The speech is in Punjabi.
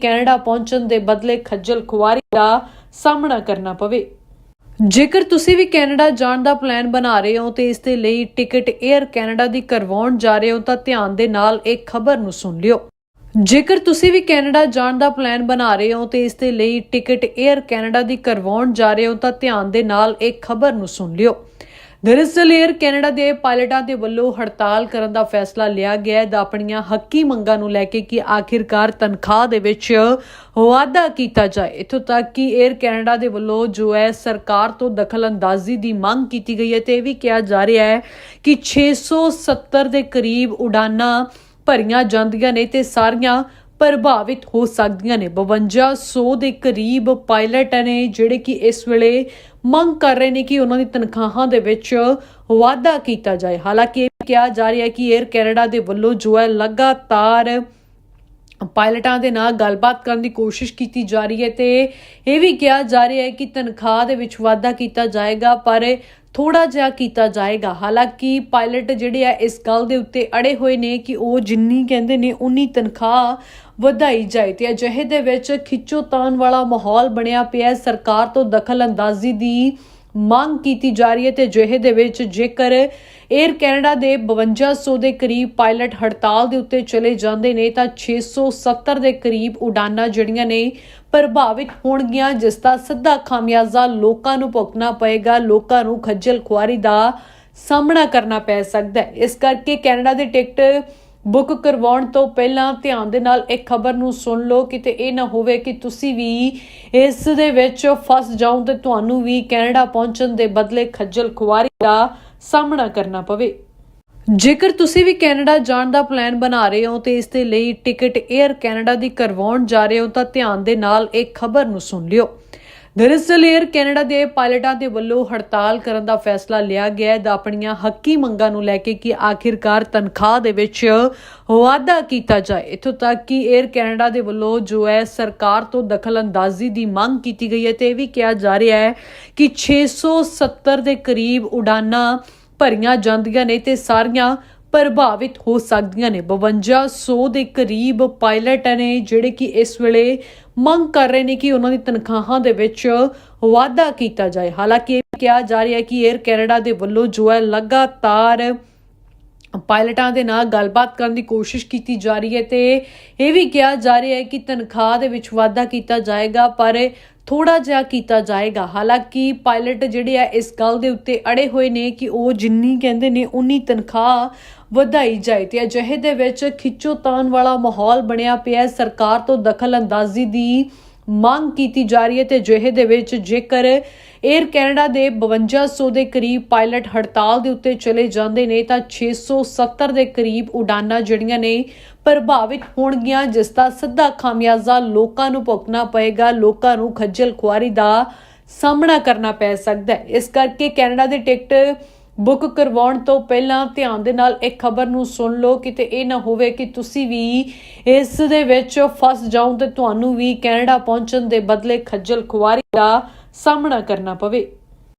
ਕੈਨੇਡਾ ਪਹੁੰਚਣ ਦੇ ਬਦਲੇ ਖੱਜਲ ਖੁਆਰੀ ਦਾ ਸਾਹਮਣਾ ਕਰਨਾ ਪਵੇ। ਜੇਕਰ ਤੁਸੀਂ ਵੀ ਕੈਨੇਡਾ ਜਾਣ ਦਾ ਪਲਾਨ ਬਣਾ ਰਹੇ ਹੋ ਤੇ ਇਸ ਦੇ ਲਈ ਟਿਕਟ 에ਅਰ ਕੈਨੇਡਾ ਦੀ ਕਰਵਾਉਣ ਜਾ ਰਹੇ ਹੋ ਤਾਂ ਧਿਆਨ ਦੇ ਨਾਲ ਇਹ ਖਬਰ ਨੂੰ ਸੁਣ ਲਿਓ। ਜੇਕਰ ਤੁਸੀਂ ਵੀ ਕੈਨੇਡਾ ਜਾਣ ਦਾ ਪਲਾਨ ਬਣਾ ਰਹੇ ਹੋ ਤੇ ਇਸ ਦੇ ਲਈ ਟਿਕਟ 에ਅਰ ਕੈਨੇਡਾ ਦੀ ਕਰਵਾਉਣ ਜਾ ਰਹੇ ਹੋ ਤਾਂ ਧਿਆਨ ਦੇ ਨਾਲ ਇਹ ਖਬਰ ਨੂੰ ਸੁਣ ਲਿਓ। ਦਰਅਸਲ 에ਅਰ ਕੈਨੇਡਾ ਦੇ ਪਾਇਲਟਾਂ ਦੇ ਵੱਲੋਂ ਹੜਤਾਲ ਕਰਨ ਦਾ ਫੈਸਲਾ ਲਿਆ ਗਿਆ ਹੈ ਦਾ ਆਪਣੀਆਂ ਹੱਕੀ ਮੰਗਾਂ ਨੂੰ ਲੈ ਕੇ ਕਿ ਆਖਿਰਕਾਰ ਤਨਖਾਹ ਦੇ ਵਿੱਚ ਵਾਧਾ ਕੀਤਾ ਜਾਏ। ਇਥੋਂ ਤੱਕ ਕਿ 에ਅਰ ਕੈਨੇਡਾ ਦੇ ਵੱਲੋਂ ਜੋ ਹੈ ਸਰਕਾਰ ਤੋਂ ਦਖਲਅੰਦਾਜ਼ੀ ਦੀ ਮੰਗ ਕੀਤੀ ਗਈ ਹੈ ਤੇ ਇਹ ਵੀ ਕਿਹਾ ਜਾ ਰਿਹਾ ਹੈ ਕਿ 670 ਦੇ ਕਰੀਬ ਉਡਾਨਾਂ ਭਰੀਆਂ ਜਾਂਦੀਆਂ ਨੇ ਤੇ ਸਾਰੀਆਂ ਪ੍ਰਭਾਵਿਤ ਹੋ ਸਕਦੀਆਂ ਨੇ। 5200 ਦੇ ਕਰੀਬ ਪਾਇਲਟ ਨੇ ਜਿਹੜੇ ਕਿ ਇਸ ਵੇਲੇ ਮੰਗ ਕਰ ਰਹੇ ਨੇ ਕਿ ਉਹਨਾਂ ਦੀ ਤਨਖਾਹਾਂ ਦੇ ਵਿੱਚ ਵਾਧਾ ਕੀਤਾ ਜਾਏ। ਹਾਲਾਂਕਿ ਇਹ ਕਿਹਾ ਜਾ ਰਿਹਾ ਹੈ ਕਿ 에ਅਰ ਕੈਨੇਡਾ ਦੇ ਵੱਲੋਂ ਜੋ ਹੈ ਲਗਾਤਾਰ ਪਾਇਲਟਾਂ ਦੇ ਨਾਲ ਗੱਲਬਾਤ ਕਰਨ ਦੀ ਕੋਸ਼ਿਸ਼ ਕੀਤੀ ਜਾ ਰਹੀ ਹੈ ਤੇ ਇਹ ਵੀ ਕਿਹਾ ਜਾ ਰਿਹਾ ਹੈ ਕਿ ਤਨਖਾਹ ਦੇ ਵਿੱਚ ਵਾਧਾ ਕੀਤਾ ਜਾਏਗਾ, ਪਰ ਥੋੜਾ ਜਿਹਾ ਕੀਤਾ ਜਾਏਗਾ। ਹਾਲਾਂਕਿ ਪਾਇਲਟ ਜਿਹੜੇ ਆ ਇਸ ਗੱਲ ਦੇ ਉੱਤੇ ਅੜੇ ਹੋਏ ਨੇ ਕਿ ਉਹ ਜਿੰਨੀ ਕਹਿੰਦੇ ਨੇ, ਉਨੀ ਤਨਖਾਹ ਵਧਾਈ ਜਾਏ ਤੇ ਅਜਿਹੇ ਦੇ ਵਿੱਚ ਖਿੱਚੋਤਾਣ ਵਾਲਾ ਮਾਹੌਲ ਬਣਿਆ ਪਿਆ ਸਰਕਾਰ ਤੋਂ ਦਖਲ ਅੰਦਾਜ਼ੀ ਦੀ ਮੰਗ ਕੀਤੀ ਜਾ ਰਹੀ ਹੈ ਤੇ ਅਜਿਹੇ ਦੇ ਵਿੱਚ ਜੇਕਰ 에ਅਰ ਕੈਨੇਡਾ ਦੇ 5200 ਦੇ ਕਰੀਬ ਪਾਇਲਟ ਹੜਤਾਲ ਦੇ ਉੱਤੇ ਚਲੇ ਜਾਂਦੇ ਨੇ, ਤਾਂ 670 ਦੇ ਕਰੀਬ ਉਡਾਨਾਂ ਜਿਹੜੀਆਂ ਨੇ ਪ੍ਰਭਾਵਿਤ ਹੋਣਗੀਆਂ, ਜਿਸ ਦਾ ਸਿੱਧਾ ਖਾਮਿਆਜ਼ਾ ਲੋਕਾਂ ਨੂੰ ਭੁਗਤਣਾ ਪਏਗਾ, ਲੋਕਾਂ ਨੂੰ ਖੱਜਲ ਖੁਆਰੀ ਦਾ ਸਾਹਮਣਾ ਕਰਨਾ ਪੈ ਸਕਦਾ ਹੈ। ਇਸ ਕਰਕੇ ਕੈਨੇਡਾ ਦੀ ਟਿਕਟ ਬੁੱਕ ਕਰਵਾਉਣ ਤੋਂ ਪਹਿਲਾਂ ਧਿਆਨ ਦੇ ਨਾਲ ਇਹ ਖਬਰ ਨੂੰ ਸੁਣ ਲਓ, ਕਿਤੇ ਇਹ ਨਾ ਹੋਵੇ ਕਿ ਤੁਸੀਂ ਵੀ ਇਸ ਦੇ ਵਿੱਚ ਫਸ ਜਾਓ ਤੇ ਤੁਹਾਨੂੰ ਵੀ ਕੈਨੇਡਾ ਪਹੁੰਚਣ ਦੇ ਬਦਲੇ ਖੱਜਲ ਖੁਆਰੀ ਦਾ ਸਾਹਮਣਾ ਕਰਨਾ ਪਵੇ। ਜੇਕਰ ਤੁਸੀਂ ਵੀ ਕੈਨੇਡਾ ਜਾਣ ਦਾ ਪਲਾਨ ਬਣਾ ਰਹੇ ਹੋ ਤੇ ਇਸ ਦੇ ਲਈ ਟਿਕਟ 에ਅਰ ਕੈਨੇਡਾ ਦੀ ਕਰਵਾਉਣ ਜਾ ਰਹੇ ਹੋ ਤਾਂ ਧਿਆਨ ਦੇ ਨਾਲ ਇਹ ਖਬਰ ਨੂੰ ਸੁਣ ਲਿਓ। ਦਰਅਸਲ 에ਅਰ ਕੈਨੇਡਾ ਦੇ ਪਾਇਲਟਾਂ ਦੇ ਵੱਲੋਂ ਹੜਤਾਲ ਕਰਨ ਦਾ ਫੈਸਲਾ ਲਿਆ ਗਿਆ ਹੈ। ਦਾ ਆਪਣੀਆਂ ਹੱਕੀ ਮੰਗਾਂ ਨੂੰ ਲੈ ਕੇ ਕਿ ਆਖਿਰਕਾਰ ਤਨਖਾਹ ਦੇ ਵਿੱਚ ਵਾਧਾ ਕੀਤਾ ਜਾਏ। ਇਥੋਂ ਤੱਕ ਕਿ 에ਅਰ ਕੈਨੇਡਾ ਦੇ ਵੱਲੋਂ ਜੋ ਹੈ ਸਰਕਾਰ ਤੋਂ ਦਖਲਅੰਦਾਜ਼ੀ ਦੀ ਮੰਗ ਕੀਤੀ ਗਈ ਹੈ ਤੇ ਇਹ ਵੀ ਕਿਹਾ ਜਾ ਰਿਹਾ ਹੈ ਕਿ 670 ਦੇ ਕਰੀਬ ਉਡਾਨਾਂ ਭਰੀਆਂ ਜਾਂਦੀਆਂ ਨੇ ਤੇ ਸਾਰੀਆਂ ਪ੍ਰਭਾਵਿਤ ਹੋ ਸਕਦੀਆਂ ਨੇ। 5200 ਦੇ ਕਰੀਬ ਪਾਇਲਟ ਨੇ ਜਿਹੜੇ ਕਿ ਇਸ ਵੇਲੇ ਮੰਗ ਕਰ ਰਹੇ ਨੇ ਕਿ ਉਹਨਾਂ ਦੀ ਤਨਖਾਹਾਂ ਦੇ ਵਿੱਚ ਵਾਧਾ ਕੀਤਾ ਜਾਏ। ਹਾਲਾਂਕਿ ਇਹ ਕਿਹਾ ਜਾ ਰਿਹਾ ਹੈ ਕਿ 에ਅਰ ਕੈਨੇਡਾ ਦੇ ਵੱਲੋਂ ਜੋ ਹੈ ਲਗਾਤਾਰ ਪਾਇਲਟਾਂ ਦੇ ਨਾਲ ਗੱਲਬਾਤ ਕਰਨ ਦੀ ਕੋਸ਼ਿਸ਼ ਕੀਤੀ ਜਾ ਰਹੀ ਹੈ ਤੇ ਇਹ ਵੀ ਕਿਹਾ ਜਾ ਰਿਹਾ ਹੈ ਕਿ ਤਨਖਾਹ ਦੇ ਵਿੱਚ ਵਾਧਾ ਕੀਤਾ ਜਾਏਗਾ, ਪਰ ਥੋੜਾ ਜਿਹਾ ਕੀਤਾ ਜਾਏਗਾ। ਹਾਲਾਂਕਿ ਪਾਇਲਟ ਜਿਹੜੇ ਆ ਇਸ ਗੱਲ ਦੇ ਉੱਤੇ ਅੜੇ ਹੋਏ ਨੇ ਕਿ ਉਹ ਜਿੰਨੀ ਕਹਿੰਦੇ ਨੇ ਉਨੀ ਤਨਖਾਹ ਵਧਾਈ ਜਾਏ ਤੇ ਅਜਿਹੇ ਦੇ ਵਿੱਚ ਖਿੱਚੋਤਾਣ ਵਾਲਾ ਮਾਹੌਲ ਬਣਿਆ ਪਿਆ ਸਰਕਾਰ ਤੋਂ ਦਖਲ ਅੰਦਾਜ਼ੀ ਦੀ ਮੰਗ ਕੀਤੀ ਜਾ ਰਹੀ ਹੈ ਤੇ ਅਜਿਹੇ ਦੇ ਵਿੱਚ ਜੇਕਰ 에ਅਰ ਕੈਨੇਡਾ ਦੇ 5200 ਦੇ ਕਰੀਬ ਪਾਇਲਟ ਹੜਤਾਲ ਦੇ ਉੱਤੇ ਚਲੇ ਜਾਂਦੇ ਨੇ ਤਾਂ 670 ਦੇ ਕਰੀਬ ਉਡਾਨਾਂ ਜਿਹੜੀਆਂ ਨੇ ਪ੍ਰਭਾਵਿਤ ਹੋਣਗੀਆਂ, ਜਿਸ ਦਾ ਸਿੱਧਾ ਖਾਮਿਆਜ਼ਾ ਲੋਕਾਂ ਨੂੰ ਭੁਗਤਣਾ ਪਏਗਾ, ਲੋਕਾਂ ਨੂੰ ਖੱਜਲ ਖੁਆਰੀ ਦਾ ਸਾਹਮਣਾ ਕਰਨਾ ਪੈ ਸਕਦਾ ਹੈ। ਇਸ ਕਰਕੇ ਕੈਨੇਡਾ ਦੇ ਟਿਕਟ ਬੁੱਕ ਕਰਵਾਉਣ ਤੋਂ ਪਹਿਲਾਂ ਧਿਆਨ ਦੇ ਨਾਲ ਇਹ ਖਬਰ ਨੂੰ ਸੁਣ ਲਓ, ਕਿਤੇ ਇਹ ਨਾ ਹੋਵੇ ਕਿ ਤੁਸੀਂ ਵੀ ਇਸ ਦੇ ਵਿੱਚ ਫਸ ਜਾਓ ਤੇ ਤੁਹਾਨੂੰ ਵੀ ਕੈਨੇਡਾ ਪਹੁੰਚਣ ਦੇ ਬਦਲੇ ਖੱਜਲ ਖੁਆਰੀ ਦਾ ਸਾਹਮਣਾ ਕਰਨਾ ਪਵੇ।